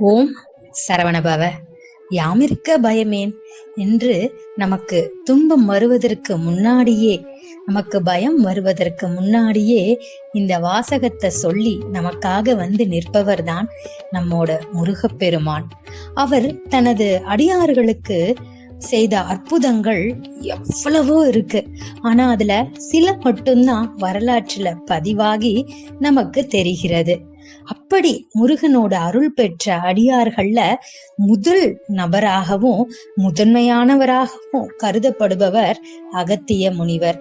ஓம் சரவணபவ. யாமிருக்க பயமேன் என்று நமக்கு துன்பம் வருவதற்கு முன்னாடியே நமக்கு பயம் வருவதற்கு முன்னாடியே இந்த வாசகத்தை சொல்லி நமக்காக வந்து நிற்பவர்தான் நம்மோட முருகப்பெருமான். அவர் தனது அடியார்களுக்கு செய்த அற்புதங்கள் எவ்வளவோ இருக்கு. ஆனா அதுல சில மட்டும்தான் வரலாற்றுல பதிவாகி நமக்கு தெரிகிறது. அப்படி முருகனோட அருள் பெற்ற அடியார்கள்ல முதல் நபராகவும் முதன்மையானவராகவும் கருதப்படுபவர் அகத்திய முனிவர்.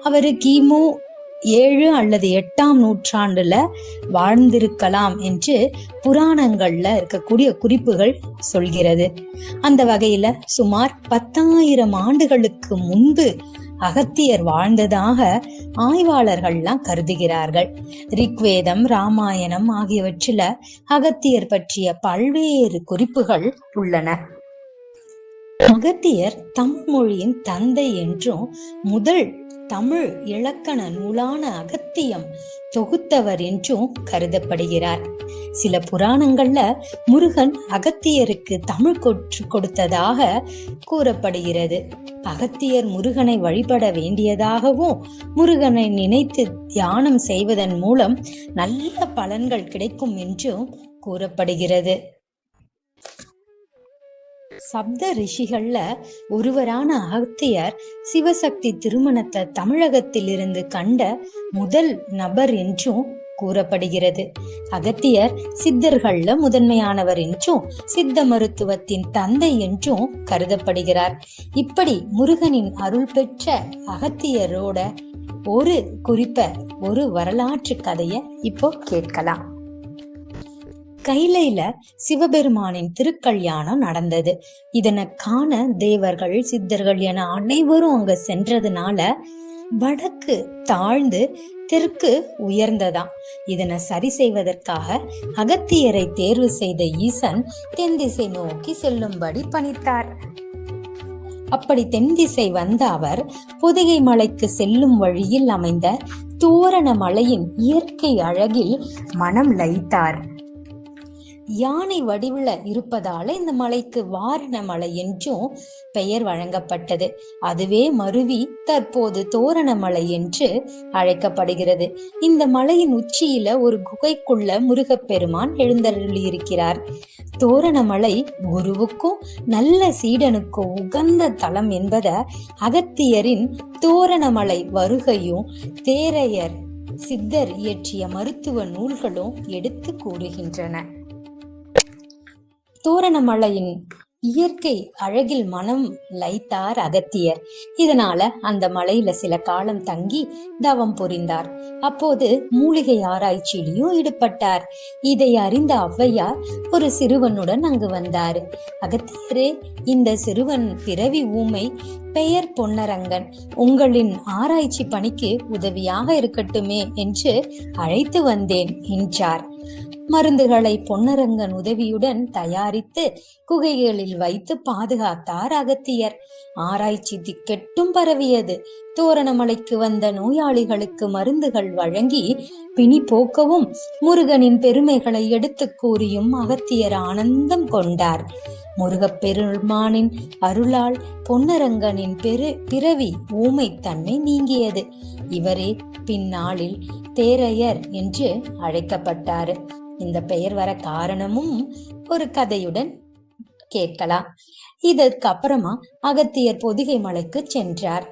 அவரு கிமு ஏழு அல்லது எட்டாம் நூற்றாண்டுல வாழ்ந்திருக்கலாம் என்று புராணங்கள்ல இருக்கக்கூடிய குறிப்புகள் சொல்கிறது. அந்த வகையில சுமார் பத்தாயிரம் ஆண்டுகளுக்கு முன்பு அகத்தியர் வாழ்ந்ததாக ஆய்வாளர்கள்லாம் கருதுகிறார்கள். ரிக்வேதம் ராமாயணம் ஆகியவற்றில அகத்தியர் பற்றிய பல்வேறு குறிப்புகள் உள்ளன. அகத்தியர் தமிழ் மொழியின் தந்தை என்றும் முதல் தமிழ் இலக்கண நூலான அகத்தியம் தொகுத்தவர் என்றும் கருதப்படுகிறார். சில புராணங்கள்ல முருகன் அகத்தியருக்கு தமிழ் கொற்று கொடுத்ததாக கூறப்படுகிறது. அகத்தியர் முருகனை வழிபட வேண்டியதாகவும் முருகனை நினைத்து தியானம் செய்வதன் மூலம் நல்ல பலன்கள் கிடைக்கும் என்றும் கூறப்படுகிறது. சப்த ரிஷிகள்ல ஒருவரான அகத்தியர் சிவசக்தி திருமணத்தை தமிழகத்தில் இருந்து கண்ட முதல் நபர் என்றும் கூறப்படுகிறது. அகத்தியர் சித்தர்கள்ல முதன்மையானவர் என்றும் சித்த மருத்துவத்தின் தந்தை என்றும் கருதப்படுகிறார். இப்படி முருகனின் அருள் பெற்ற அகத்தியரோட ஒரு குறிப்ப ஒரு வரலாற்று கதைய இப்போ கேட்கலாம். கைலையில சிவபெருமானின் திருக்கல்யாணம் நடந்தது. இதனை காண தேவர்கள் சித்தர்கள் என அனைவரும் அங்க சென்றதுனால வடக்கு தாழ்ந்து தெற்கு உயர்ந்ததாம். இதனை சரி செய்வதற்காக அகத்தியரை தேர்வு செய்த ஈசன் தென் திசை நோக்கி செல்லும்படி பணித்தார். அப்படி தென் திசை வந்த அவர் புதுகை மலைக்கு செல்லும் வழியில் அமைந்த தோரண மலையின் இயற்கை அழகில் மனம் லயித்தார். யானை வடிவில் இருப்பதால இந்த மலைக்கு வாரண மலை என்றும் பெயர் வழங்கப்பட்டது. அதுவே மருவி தற்போது தோரண மலை என்று அழைக்கப்படுகிறது. இந்த மலையின் உச்சியில ஒரு குகைக்குள்ள முருகப்பெருமான் எழுந்தருளியிருக்கிறார். தோரணமலை குருவுக்கும் நல்ல சீடனுக்கும் உகந்த தலம் என்பத அகத்தியரின் தோரணமலை வருகையும் தேரையர் சித்தர் இயற்றிய மருத்துவ நூல்களும் எடுத்து கூறுகின்றன. தோரணமலையின் இயற்கை அழகில் மனம் லைத்தார் அகத்தியர். இதனால அந்த மலையில சில காலம் தங்கி தவம் புரிந்தார். அப்போது மூலிகை ஆராய்ச்சியிலையும் ஈடுபட்டார். இதை அறிந்த ஔவையார் ஒரு சிறுவனுடன் அங்கு வந்தார். அகத்தியரே இந்த சிறுவன் பிறவி ஊமை பெயர் பொன்னரங்கன். உங்களின் ஆராய்ச்சி பணிக்கு உதவியாக இருக்கட்டுமே என்று அழைத்து வந்தேன் என்றார். மருந்துகளை பொன்னரங்கன் உதவியுடன் தயாரித்து குகைகளில் வைத்து பாதுகாத்தார் அகத்தியர். ஆராய்ச்சி திக்கெட்டும் பரவியது. தோரணமலைக்கு வந்த நோயாளிகளுக்கு மருந்துகள் வழங்கி பிணி போக்கவும் முருகனின் பெருமைகளை எடுத்து கூறியும் அகத்தியர் ஆனந்தம் கொண்டார். முருகப்பெருமானின் அருளால் பொன்னரங்கனின் பெரு பிறவி ஊமைத்தன்மை நீங்கியது. இவரே பின்னாளில் தேரையர் என்று அழைக்கப்பட்டாரு. இந்த பெயர் வர காரணமும் ஒரு கதையுடன் கேட்கலாம். இதற்கு அப்புறமா அகத்தியர் பொதிகை மலைக்கு சென்றார்.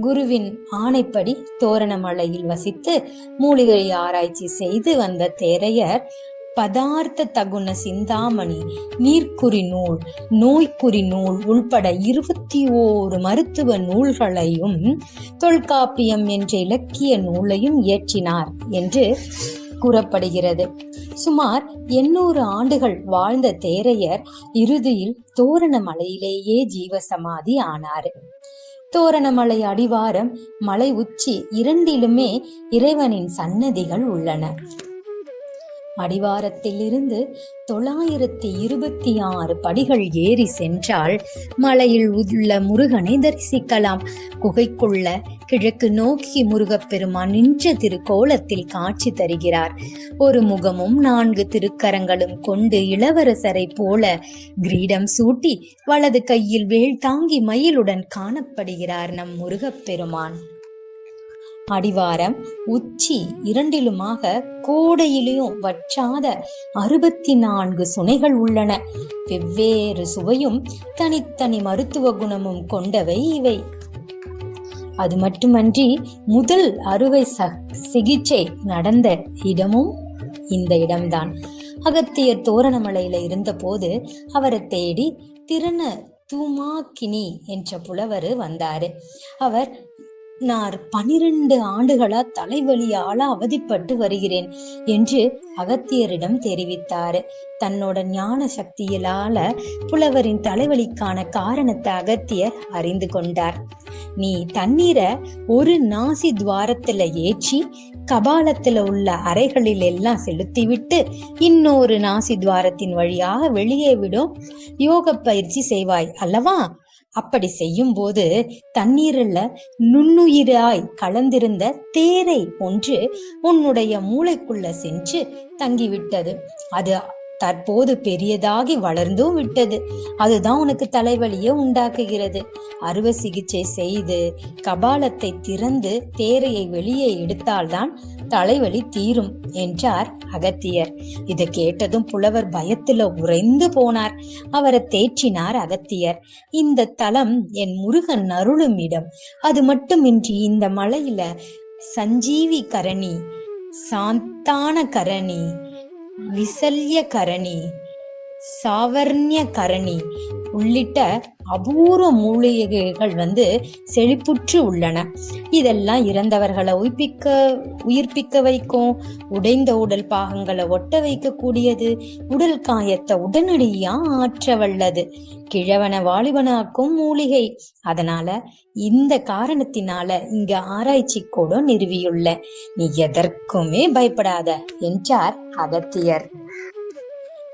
குருவின் ஆணைப்படி தோரணமலையில் வசித்து மூலிகை ஆராய்ச்சி செய்து வந்த தேரையர் பதார்த்த தகுண சிந்தாமணி நீர்க்குறி நூல் நோய்க்குறி நூல் உள்பட இருபத்தி ஓரு மருத்துவ நூல்களையும் தொல்காப்பியம் என்ற இலக்கிய நூலையும் இயற்றினார் என்று கூறப்படுகிறது. சுமார் எண்ணூறு ஆண்டுகள் வாழ்ந்த தேரையர் இறுதியில் தோரணமலையிலேயே ஜீவசமாதி ஆனார். தோரணமலை அடிவாரம் மலை உச்சி இரண்டிலுமே இறைவனின் சன்னதிகள் உள்ளன. அடிவாரத்திலிருந்து தொள்ளாயிரத்தி இருபத்தி ஆறு படிகள் ஏறி சென்றால் மலையில் உள்ள முருகனை தரிசிக்கலாம். குகைக்குள்ள கிழக்கு நோக்கி முருகப்பெருமான் நின்ற திருக்கோலத்தில் காட்சி தருகிறார். ஒரு முகமும் நான்கு திருக்கரங்களும் கொண்டு இளவரசரை போல கிரீடம் சூட்டி வலது கையில் வேல் தாங்கி மயிலுடன் காணப்படுகிறார் நம் முருகப்பெருமான். அடிவாரம் உச்சி இரண்டிலுமாக கோடையிலும் வற்றாத அறுபத்தி நான்கு சுனைகள் உள்ளன. வெவ்வேறு சுவையும் தனித்தனி மருத்துவ குணமும் கொண்டவை இவை. அது மட்டுமன்றி முதல் அறுவை ச- சிகிச்சை நடந்த இடமும் இந்த இடம்தான். அகத்தியர் தோரணமலையில இருந்தபோது அவரை தேடி திருண தூமாக்கினி என்ற புலவர் வந்தாரு. அவர் நான் பனிரெண்டு ஆண்டுகளா தலைவலியால அவதிப்பட்டு வருகிறேன் என்று அகத்தியரிடம் தெரிவித்தார். தன்னோட ஞான சக்தியிலால புலவரின் தலைவலிக்கான காரணத்தை அகத்தியர் அறிந்து கொண்டார். நீ தண்ணீரை ஒரு நாசி துவாரத்துல ஏற்றி கபாலத்துல உள்ள அறைகளில் எல்லாம் செலுத்திவிட்டு இன்னொரு நாசி துவாரத்தின் வழியாக வெளியே விடும் யோக பயிற்சி செய்வாய் அல்லவா? அப்படி செய்யும் போது தண்ணீரில் நுண்ணுயிராய் கலந்திருந்த தேரை ஒன்று உன்னுடைய மூளைக்குள்ள சென்று தங்கிவிட்டது. அது தற்போது பெரியதாகி வளர்ந்தும் விட்டது. அதுதான் உனக்கு தலைவலியை உண்டாக்குகிறது. அறுவை சிகிச்சை செய்து கபாலத்தை திறந்து தேரையை வெளியே எடுத்தால்தான் தலைவலி தீரும் என்றார் அகத்தியர். இதை கேட்டதும் புலவர் பயத்துல உறைந்து போனார். அவரை தேற்றினார் அகத்தியர். இந்த தலம் என் முருகன் அருளும் இடம் அது மட்டுமின்றி இந்த மலையில சஞ்சீவி கரணி சாந்தான கரணி விசல்யகரணி சாவர்ணியகரணி உள்ளிட்ட அபூர்வ மூலிகைகள் வந்து செழிப்புற்று உள்ளன. இதெல்லாம் இறந்தவர்களை உயிர்ப்பிக்க உயிர்ப்பிக்க வைக்கும் உடைந்த உடல் பாகங்களை ஒட்ட வைக்கக்கூடியது உடல் காயத்தை உடனடியா ஆற்ற வல்லது. கிழவன வாலிபனாக்கும் மூலிகை. அதனால இந்த காரணத்தினால இங்க ஆராய்ச்சி கூட நிறுவியுள்ள. நீ எதற்குமே பயப்படாத என்றார் அகத்தியர்.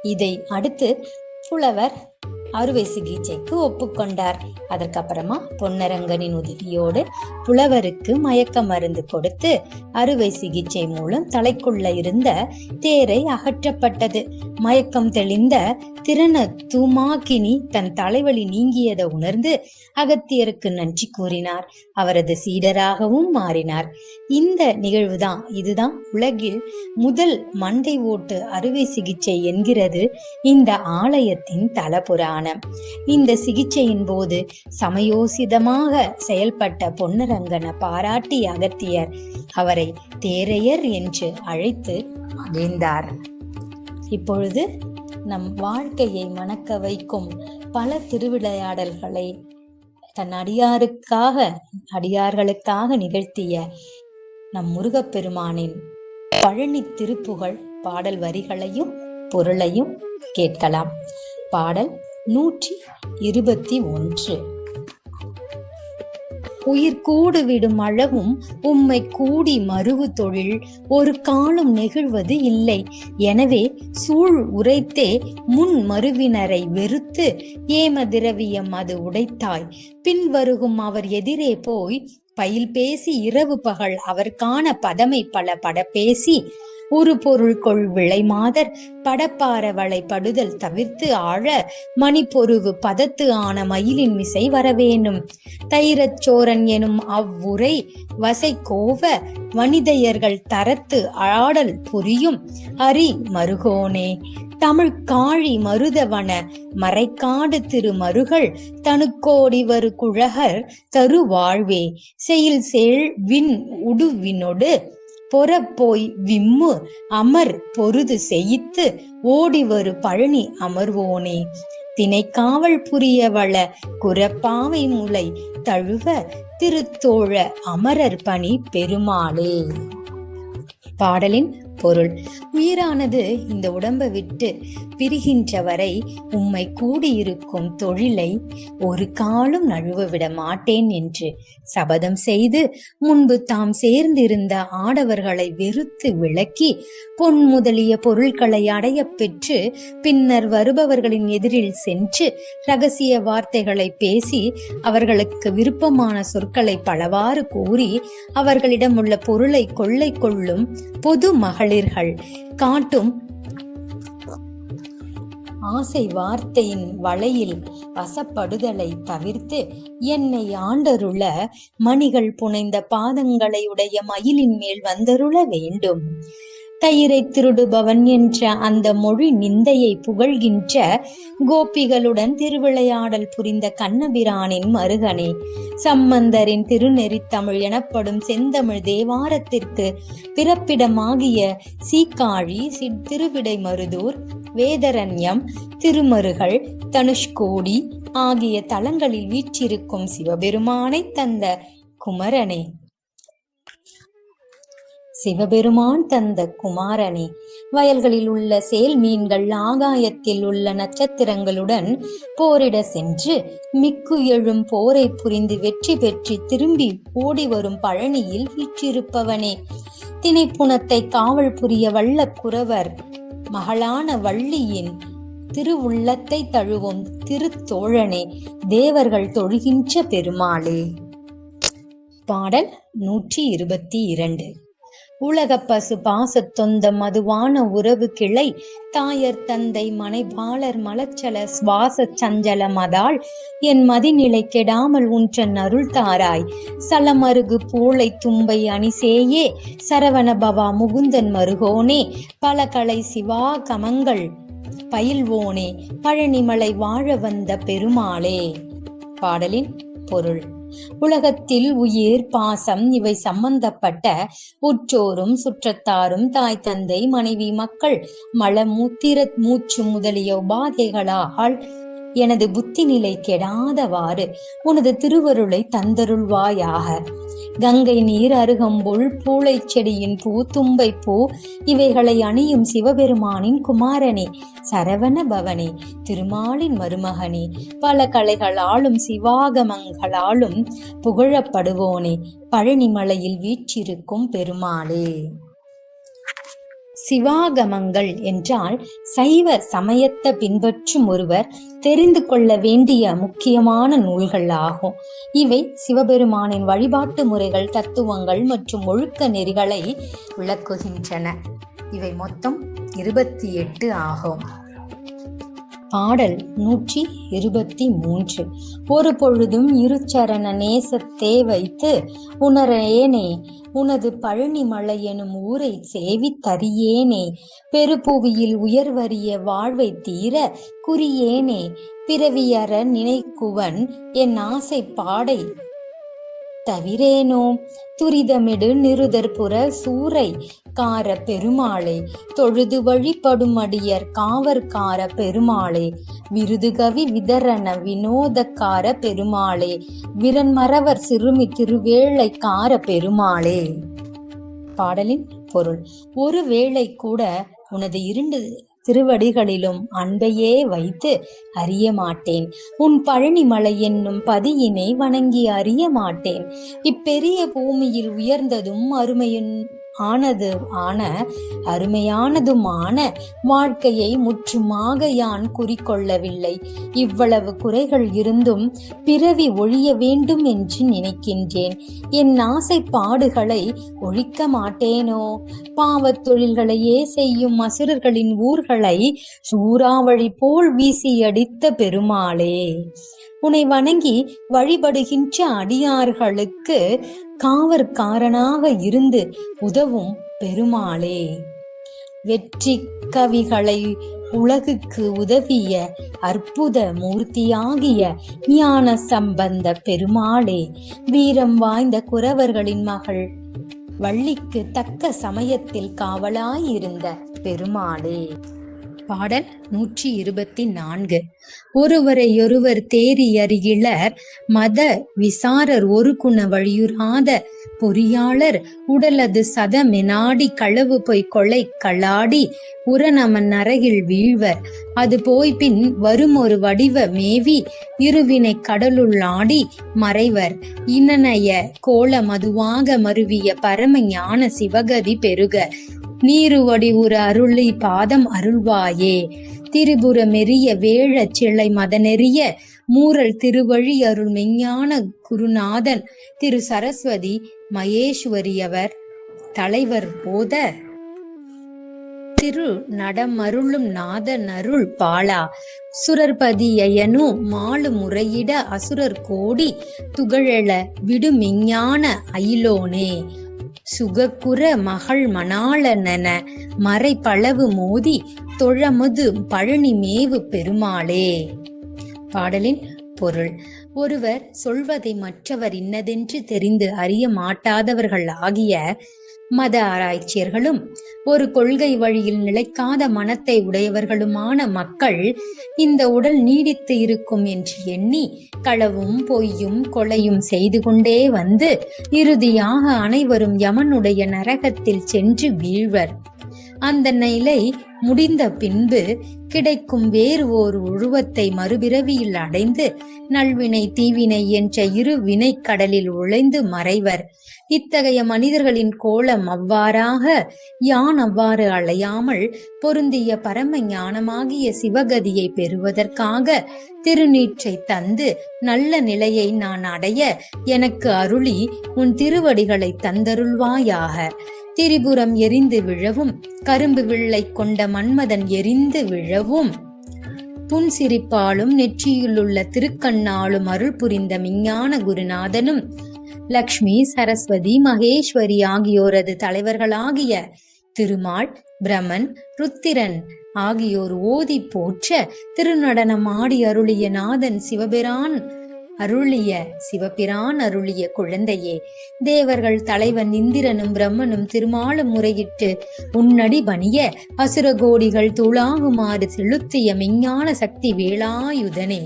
இதை அடுத்து புலவர் அறுவை சிகிச்சைக்கு ஒப்புக்கொண்டார். அதற்கப்புறமா பொன்னரங்கனின் உதவியோடு புலவருக்கு மயக்க மருந்து கொடுத்து அறுவை சிகிச்சை மூலம் தலைக்குள்ள இருந்த தேரை அகற்றப்பட்டது. மயக்கம் தெளிந்த திறன தூமாக்கினி தன் தலைவலி நீங்கியதை உணர்ந்து அகத்தியருக்கு நன்றி கூறினார். அவரது சீடராகவும் மாறினார். இந்த நிகழ்வுதான் இதுதான் உலகில் முதல் மண்டை ஓட்டு அறுவை சிகிச்சை என்கிறது இந்த ஆலயத்தின் தலபுராணம். இந்த சிகிச்சையின் போது சமயோசிதமாக செயல்பட்ட பொன்னரங்கனை பாராட்டி அகத்தியர் அவரை தேரையர் என்று அழைத்து மகிழ்ந்தார் இப்பொழுது நம் வாழ்க்கையை மணக்க வைக்கும் பல திருவிளையாடல்களை தன் அடியாருக்காக அடியார்களுக்காக நிகழ்த்திய நம் முருகப்பெருமானின் பழனி திருப்புகழ் பாடல் வரிகளையும் பொருளையும் கேட்கலாம். பாடல் நூற்றி இருபத்தி ஒன்று. உயிர் கூடு விடும் உம்மை கூடி மருவு தொழில் ஒரு காலம் நெகிழ்வது இல்லை. எனவே சூழ் உரைத்தே முன் மருவினரை வெறுத்து ஏம திரவியம் அது உடைத்தாய். பின்வருகும் அவர் எதிரே போய் பயில் பேசி இரவு பகல் அவர் காண பதமை பல பட பேசி ஒரு பொருள் கொள் மாதர் படப்பார வளை படுதல் தவிர்த்து ஆழ மணிப்பொருவு பதத்து ஆன மயிலின் மிசை வரவேணும். தைரச் சோரன் எனும் அவ்வுரை வசை கோவ வனிதையர்கள் தரத்து ஆடல் புரியும். அரி மருகோனே தமிழ் காழி மருதவன மறைக்காடு திருமருகள் தனுக்கோடி வரு குழகர் தரு வாழ்வே செயல் வின் உடுவினொடு பொறப்போய் விம்மு அமர் பொருது செய்யித்து ஓடிவரு பழனி அமர்வோனே. தினைக்காவல் புரியவள குரப்பாவை முளை தழுவ திருத்தோழ அமரர் பணி பெருமாளே. பாடலின் பொருள். உயிரானது இந்த உடம்பை விட்டு பிரிகின்ற வரை உம்மை கூடியிருக்கும் தொழிலை ஒரு காலும் நழுவ விட மாட்டேன் என்று சபதம் செய்து முன்பு தாம் சேர்ந்திருந்த ஆடவர்களை வெறுத்து விளக்கி பொன் முதலிய பொருட்களை அடைய பெற்று பின்னர் வருபவர்களின் எதிரில் சென்று ரகசிய வார்த்தைகளை பேசி அவர்களுக்கு விருப்பமான சொற்களை பலவாறு கூறி அவர்களிடம் உள்ள பொருளை கொள்ளை கொள்ளும் பொது மகளிர்கள் காட்டும் ஆசை வார்த்தையின் வலையில் வசப்படுதலை தவிர்த்து என்னை ஆண்டருள மணிகள் புனைந்த பாதங்களை உடைய மயிலின் மேல் வந்தருள வேண்டும். தயிரை திருடுபவன் என்ற அந்த மொழி நிந்தையை புகழ்கின்ற கோபிகளுடன் திருவிளையாடல் புரிந்த கண்ணபிரானின் மருகனே. சம்பந்தரின் திருநெறித்தமிழ் எனப்படும் செந்தமிழ் தேவாரத்திற்கு பிறப்பிடமாகிய சீக்காழி சி- திருவிடை மருதூர் வேதரண்யம் திருமருகள் தனுஷ்கோடி ஆகிய தலங்களில் வீற்றிருக்கும் சிவபெருமானை தந்த குமரனே. சிவபெருமான் தந்த குமாரனே. வயல்களில் உள்ள சேல் மீன்கள் ஆகாயத்தில் உள்ள நட்சத்திரங்களுடன் போரிட சென்று மிக்கு எழும் போரை புரிந்து வெற்றி பெற்று திரும்பி ஓடி வரும் பழனியில் வீற்றிருப்பவனே. திணைப்புணத்தை காவல் புரிய வல்ல குறவர் மகளான வள்ளியின் திருவுள்ளத்தை தழுவும் திருத்தோழனே. தேவர்கள் தொழுகின்ற பெருமாளே. பாடல் நூற்றி இருபத்தி இரண்டு. உலக பசு பாசத் தொந்தம் மதுவான உறவு கிளை. தாயர் தந்தை மனைவாளர் மலச்சல சுவாச சஞ்சல மதாள். என் மதிநிலை கெடாமல் உன்றன் அருள் தாராய். சலமருகு பூளை தும்பை அணிசேயே. சரவண பவா முகுந்தன் மருகோனே. பல கலை சிவா கமங்கள் பயில்வோனே. பழனிமலை வாழ வந்த பெருமாளே. பாடலின் பொருள். உலகத்தில் உயிர் பாசம் இவை சம்பந்தப்பட்ட உற்றோரும் சுற்றத்தாரும் தாய் தந்தை மனைவி மக்கள் மல மூத்திர மூச்சு முதலிய உபாதைகளால் எனது புத்தி நிலை கெடாதவாறு உனது திருவருளை தந்தருள்வாயாக. கங்கை நீர் அருகம்புல் பூளை செடியின் பூ தும்பை பூ இவைகளை அணியும் சிவபெருமானின் குமாரனே சரவண பவனே திருமாலின் மருமகனே. பல கலைகளாலும் சிவாகமங்களாலும் புகழப்படுவோனே. பழனிமலையில் வீற்றிருக்கும் பெருமாளே. சிவாகமங்கள் என்றால் சைவ சமயத்தை பின்பற்றும் ஒருவர் தெரிந்து கொள்ள வேண்டிய முக்கியமான நூல்கள் ஆகும். இவை சிவபெருமானின் வழிபாட்டு முறைகள் தத்துவங்கள் மற்றும் ஒழுக்க நெறிகளை விளக்குகின்றன. இவை மொத்தம் இருபத்தி எட்டு ஆகும். பாடல் நூற்றி இருபத்தி மூன்று. ஒரு பொழுதும் இருச்சரண நேசத்தே வைத்து உணரேனே உனது பழனிமலை எனும் ஊரை சேவித்தறியேனே பெருபுவியில் உயர்வறிய வாழ்வை தீர குறியேனே பிறவியற நினைக்குவன் என் ஆசை பாடை தவிரேனோ துரிதமிடு நிருதற்புற சூறை கார பெருமாளே தொழுது வழிபடும் அடியர் காவற்கார பெருமாளே விருதுகவி விதரண வினோதக்கார பெருமாளே விரன்மறவர் சிறுமி திருவேளைக்கார பெருமாளே. பாடலின் பொருள் ஒரு வேளை கூட உனது இரண்டு திருவடிகளிலும் அன்பையே வைத்து அறிய மாட்டேன். உன் பழனிமலை என்னும் பதியினை வணங்கி அறிய மாட்டேன். இப்பெரிய பூமியில் உயர்ந்ததும் அருமையின் ஆனது ஆன அருமையானதுமான வாழ்க்கையை முற்றுமாக யான் குறிக்கொள்ளவில்லை. இவ்வளவு குறைகள் இருந்தும் பிறவி ஒழிய வேண்டும் என்று நினைக்கின்றேன். என் ஆசை பாடுகளை ஒழிக்க மாட்டேனோ? பாவத் தொழில்களையே செய்யும் அசுரர்களின் ஊர்களை சூறாவளி போல் வீசியடித்த பெருமாளே. உன்னை வணங்கி வழிபடுகின்ற அடியார்களுக்கு காவற்காரனாக இருந்து உதவும் பெருமாளே. வெற்றி கவிகளை உலகுக்கு உதவிய அற்புத மூர்த்தியாகிய ஞான சம்பந்த பெருமாளே வீரம் வாய்ந்த குறவர்களின் மகள் வள்ளிக்கு தக்க சமயத்தில் காவலாயிருந்த பெருமாளே. பாடல் நூற்றி இருபத்தி நான்கு. ஒருவரையொருவர் தேறி மத விசாரர் ஒரு குண வழியுறாத பொறியாளர் உடலது சதமெனாடி களவு பொய் கொலை களாடி உரநமன் நரகில் வீழ்வர். அது போய் பின் வரும் ஒரு வடிவ மேவி இருவினை கடலுள் ஆடி மறைவர். இன்னனைய கோல மதுவாக மருவிய பரம ஞான சிவகதி பெருக. நீரு வடிவுற அருளி பாதம் அருள்வாயே. திரிபுர மெரிய வேழச் சிலை மதநெறிய மூரல் திருவழி அருள் மெஞ்ஞான குருநாதன் திரு சரஸ்வதி மகேஸ்வரியவர் தலைவர் போத. திரு நடமருளும் நாதன் அருள் பாலா சுரர்பதியனு மாலு முறையிட அசுரர் கோடி. துகழல விடுமிஞ்ஞான அயிலோனே. சுகக்குற மகள் மணாளனென மறை பளவு மோதி தொழமுது பழனி மேவு பெருமாளே. பாடலின் பொருள் ஒருவர் சொல்வதை மற்றவர் இன்னதென்று தெரிந்து அறிய மாட்டாதவர்கள் ஆகிய மத ஆராய்ச்சியர்களும் ஒரு கொள்கை வழியில் நிலைக்காத மனத்தை உடையவர்களுமான மக்கள் இந்த உடல் நீடித்து இருக்கும் என்று எண்ணி களவும் பொய்யும் கொலையும் செய்து கொண்டே வந்து இறுதியாக அனைவரும் யமனுடைய நரகத்தில் சென்று வீழ்வர். அந்த நிலை முடிந்த பின்பு கிடைக்கும் வேறு ஓர் உருவத்தை மறுபிறவியில் அடைந்து நல்வினை தீவினை என்ற இரு வினைக்கடலில் உழைந்து மறைவர். இத்தகைய மனிதர்களின் கோலம் அவ்வாறாக யான் அவ்வாறு அலையாமல் பொருந்திய பரம ஞானமாகிய சிவகதியை பெறுவதற்காக திருநீற்றை தந்து நல்ல நிலையை நான் அடைய எனக்கு அருளி உன் திருவடிகளை தந்தருள்வாயாக. திரிபுரம் எரிந்து விழவும் கரும்பு வில்லை கொண்ட மன்மதன் எரிந்து விழவும். புன்சிரிப்பாலும் நெற்றியிலுள்ள திருக்கண்ணாலும் அருள் புரிந்த விஞ்ஞான குருநாதனும் லக்ஷ்மி சரஸ்வதி மகேஸ்வரி ஆகியோரது தலைவர்களாகிய திருமால் பிரமன் ருத்திரன் ஆகியோர் ஓதி போற்ற திருநடனம் ஆடி அருளிய நாதன் சிவபெரான் அருளிய சிவபிரான் அருளிய குழந்தையே தேவர்கள் தலைவன் இந்திரனும் பிரம்மனும் திருமாலும் முறையிட்டு உன்னடி பணிய அசுரகோடிகள் துளாகுமாறு செலுத்திய மெஞ்ஞான சக்தி வேளாயுதனே.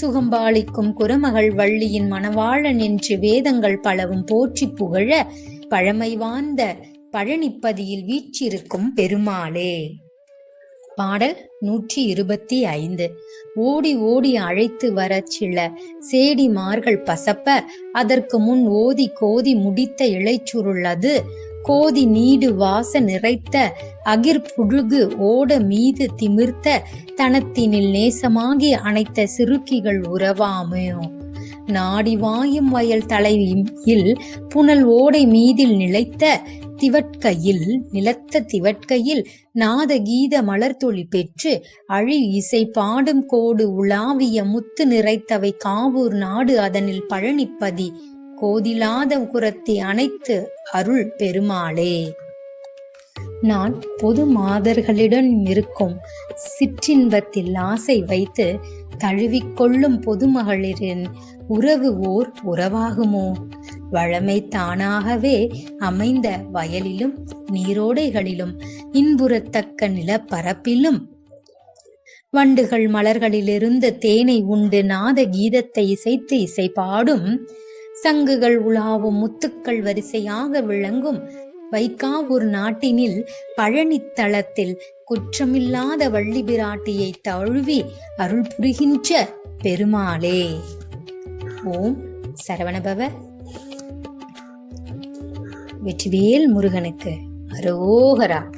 சுகம்பாளிக்கும் குரமகள் வள்ளியின் மணவாளன் என்று வேதங்கள் பலவும் போற்றி புகழ பழமை வாய்ந்த பழனிப்பதியில் வீற்றிருக்கும் பெருமாளே. பாடல் நூற்றி இருபத்தி ஐந்து ஓடி ஓடி அழைத்து வர சில சேடிமார்கள் பசப்ப அதற்கு முன் ஓதி கோதி முடித்த இளைச்சுருள்ளது கோதி நீடு வாச நிறைத்த அகிர் புழுகு ஓட மீது திமிர்த்த தனத்தினில் நேசமாகி அனைத்த சிறுக்கிகள் உறவாமையோ நாடி வாயும் வயல் தலையில் புனல் ஓடை மீதில் நிலைத்த திவட்கையில் நிலத்த திவட்கையில் நாதகீத மலர்தொழி பெற்று அழி இசை பாடும் கோடு உலாவிய முத்து நிறைத்தவை காவூர் நாடு அதனில் பழனிப்பதி. கோதிலாத குரத்தி அனைத்து அருள் பெருமாளே. நான் பொது மாதர்களிடம் இருக்கும் சிற்றின்பத்தில் ஆசை வைத்து தழுவிக்கொள்ளும் பொதுமகளிரின் உறவு ஓர் உறவாகுமோ? வழமை தானாகவே அமைந்த வயலிலும் நீரோடைகளிலும் இன்புறத்தக்க நிலப்பரப்பிலும். வண்டுகள் மலர்களிலிருந்து தேனை உண்டு நாத கீதத்தை இசைத்து இசை பாடும் சங்குகள் உலாவும் முத்துக்கள் வரிசையாக விளங்கும். வைக்காவூர் நாட்டினில் பழனித்தளத்தில் குற்றமில்லாத வள்ளி பிராட்டியை தழுவி அருள் புரிகின்ற பெருமாளே. ஓம் சரவணபவ. வெற்றிவேல் முருகனுக்கு அரோகரா.